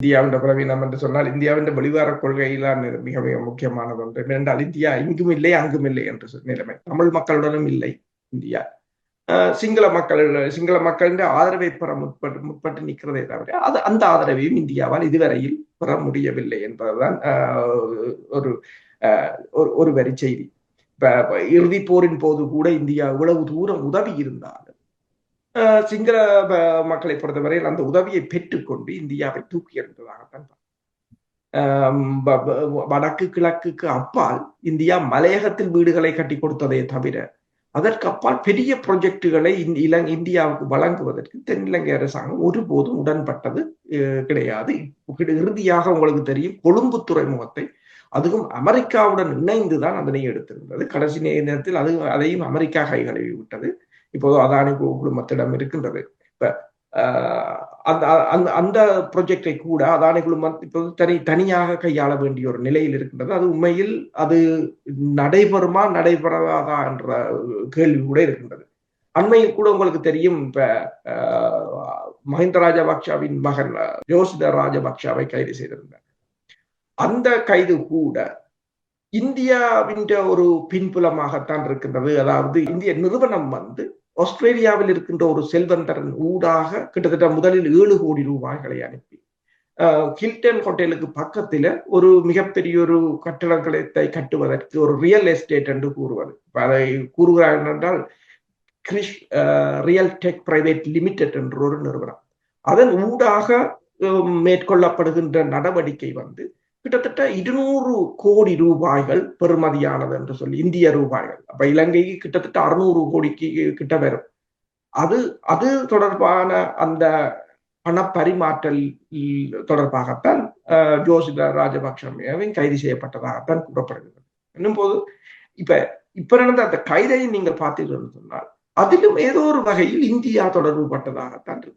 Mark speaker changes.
Speaker 1: இந்தியாவின் பலவீனம் என்று சொன்னால் இந்தியாவின் வெளிவார கொள்கையிலான மிக மிக முக்கியமானது ஒன்று. என்றால் இந்தியா இங்கும் இல்லை அங்கும் இல்லை என்று நிலைமை. தமிழ் மக்களுடனும் இல்லை இந்தியா. சிங்கள மக்கள் சிங்கள மக்களின் ஆதரவை பெற முற்பட்டு முற்பட்டு நிற்கிறதே தவிர அது அந்த ஆதரவையும் இந்தியாவால் இதுவரையில் பெற முடியவில்லை என்பதுதான் ஒரு ஒரு வரி செய்தி. இப்ப இறுதி போரின் போது கூட இந்தியா இவ்வளவு தூரம் உதவி இருந்தாலும் சிங்கள மக்களை பொறுத்தவரையில் அந்த உதவியை பெற்றுக்கொண்டு இந்தியாவை தூக்கி எறிந்ததாகத்தான் வடக்கு கிழக்குக்கு அப்பால் இந்தியா மலையகத்தில் வீடுகளை கட்டி கொடுத்ததே தவிர அதற்கு அப்பால் பெரிய ப்ரொஜெக்டுகளை இலங்கை இந்தியாவுக்கு வழங்குவதற்கு தென்னிலங்கை அரசாங்கம் ஒருபோதும் உடன்பட்டது கிடையாது. இறுதியாக உங்களுக்கு தெரியும் கொழும்பு துறைமுகத்தை அதுவும் அமெரிக்காவுடன் இணைந்துதான் அதனை எடுத்திருந்தது. கடைசி நேரத்தில் அது அதையும் அமெரிக்கா கைகளை விட்டது இப்போது அதானி குழுமத்திடம் இருக்கின்றது. இப்ப அந்த அந்த அந்த ப்ரொஜெக்டை கூட அதானி குழுமம் இப்போது தனி தனியாக கையாள வேண்டிய ஒரு நிலையில் இருக்கின்றது. அது உண்மையில் அது நடைபெறுமா நடைபெறாதா என்ற கேள்வி கூட இருக்கின்றது. அண்மையில் கூட உங்களுக்கு தெரியும் இப்ப மஹிந்த ராஜபக்ஷாவின் மகன் ஜோசித ராஜபக்ஷாவை கைது செய்திருந்தார். அந்த கைது கூட இந்தியாவின் ஒரு பின்புலமாகத்தான் இருக்கின்றது. அதாவது இந்திய நிறுவனம் வந்து ஆஸ்திரேலியாவில் இருக்கின்ற ஒரு செல்வந்தரன் ஊடாக கிட்டத்தட்ட முதலில் ஏழு கோடி ரூபாய்களை அனுப்பி. ஹில்டன் ஹோட்டலுக்கு பக்கத்துல ஒரு மிகப்பெரிய ஒரு கட்டடங்களை கட்டுவதற்கு ஒரு ரியல் எஸ்டேட் என்று கூறுவது. அதை கூறுகிறார்கள் என்றால் Krish real tech private limited என்ற ஒரு நிறுவனம். அதன் ஊடாக மேற்கொள்ளப்படுகின்ற நடவடிக்கை வந்து கிட்டத்தட்ட இருநூறு கோடி ரூபாய்கள் பெறுமதியானது என்று சொல்லி இந்திய ரூபாய்கள். அப்ப இலங்கைக்கு கிட்டத்தட்ட அறுநூறு கோடிக்கு கிட்ட வரும். அது அது தொடர்பான அந்த பணப்பரிமாற்றல் தொடர்பாகத்தான் ஜோசித ராஜபக்சவையும் கைது செய்யப்பட்டதாகத்தான் கூறப்படுகிறது. என்னும் போது இப்ப இப்ப நடந்த அந்த கைதையை நீங்கள் பார்த்தீர்கள் சொன்னால் அதிலும் ஏதோ ஒரு வகையில் இந்தியா தொடர்பு பட்டதாகத்தான் இருக்கு.